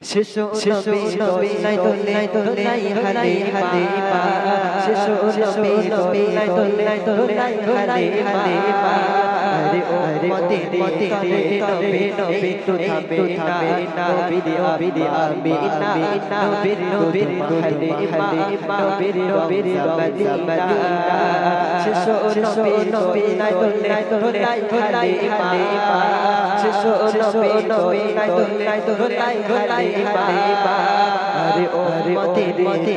শিশু শিশু নবী নাই দোলে দোলে হালে হালে মা শিশু নবী নবী নাই দোলে দোলে হালে হালে মা আরে ও মতে মতে নবী নবী তু না নবী নবী আমি না নবী নবী হালে হালে মা নবী নবী মদিনা শিশু নবী নবী হালে হালে শিশু নবী নবী নাই দোলে দোলে হালে হালিমা আরে ও মতে মতে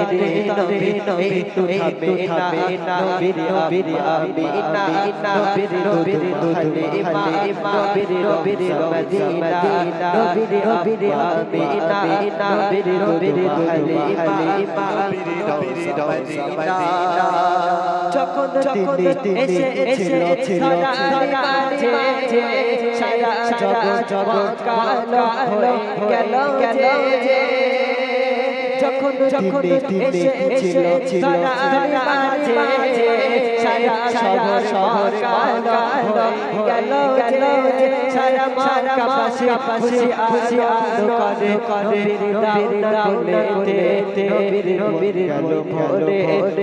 নবী নবী তু থামবে থামবে না নবী নবী আমি না নবী নবী হালিমা নবী নবী মদিনা নবী নবী আমি না নবী নবী হালিমা যখন যখন এসে এসে সারা মাঝে সারা জগৎ জগৎ কালো হয়ে গেল যে যখন যখন এসে এসে সারা মাঝে সারা শহর শহর কালো হয়ে গেল যে সারা মারা পাশে পাশে খুশি আলো করে করে নবীর নবীর নবীর গেল ভোরে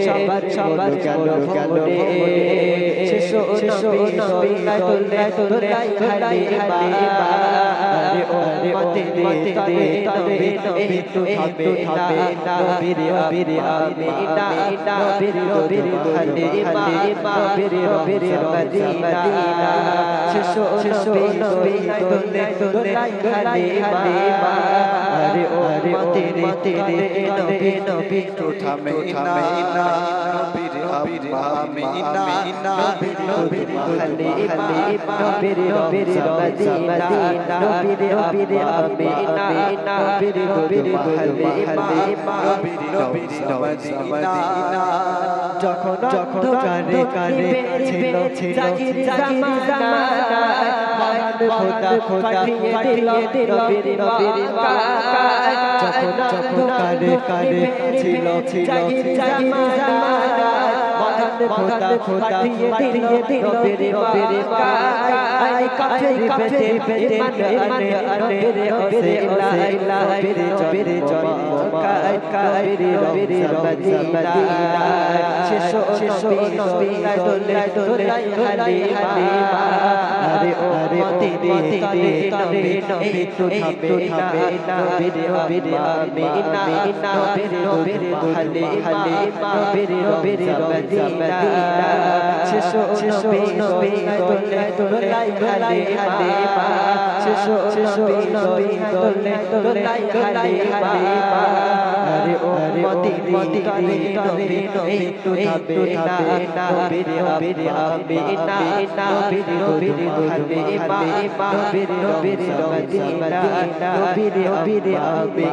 সবার সবার গেল ভোরে শিশু শিশু নবী তোলে তোলে হালি হালি আরে ও মতে মতে নবী নবী তু থামবে থামবে না নবীর নবীর আমি না নবীর নবীর হালি হালি নবীর নবীর মদিনা শিশু শিশু নবী তোলে তোলে হালি হালি আরে ও মতে মতে নবী নবী তু থামে আমি না নবীর হালি নবীর নবীর হালি হালি নবীর নবীর মদিনা যখন যখন কানে কানে ছিল ছিল খোদা খোদা যখন যখন কানে কানে ছিল ছিল খোদা পাঠিয়ে দিল নবীর নবীর আই কাঠে কাঠে পেতে মানে নবীর নবীর লা ইলাহা নবীর জন্ম কাই কাই নবীর মদিনা শিশু শিশু নবী দোলে দোলে হালি হালি আরে ও মতে নবী নবী থামবে থামবে না নবীর নবীর আমি না নবীর নবীর হালি হালি নবীর নবীর মদিনা শিশু শিশু নবী দোলে দোলে হালি হালি শিশু শিশু নবী দোলে দোলে হালি হালি আরে ও মতে মতে নবী নবী তু থামবে থামবে না নবীর নবীর আমি না নবীর নবীর হালি হালি নবীর নবীর মদিনা নবীর নবীর আমি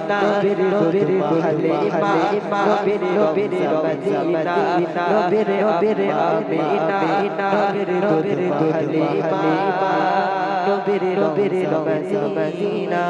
না নবীর নবীর হালি হালি নবীর নবীর মদিনা নবীর নবীর আমি না নবীর নবীর হালি হালি নবীর নবীর মদিনা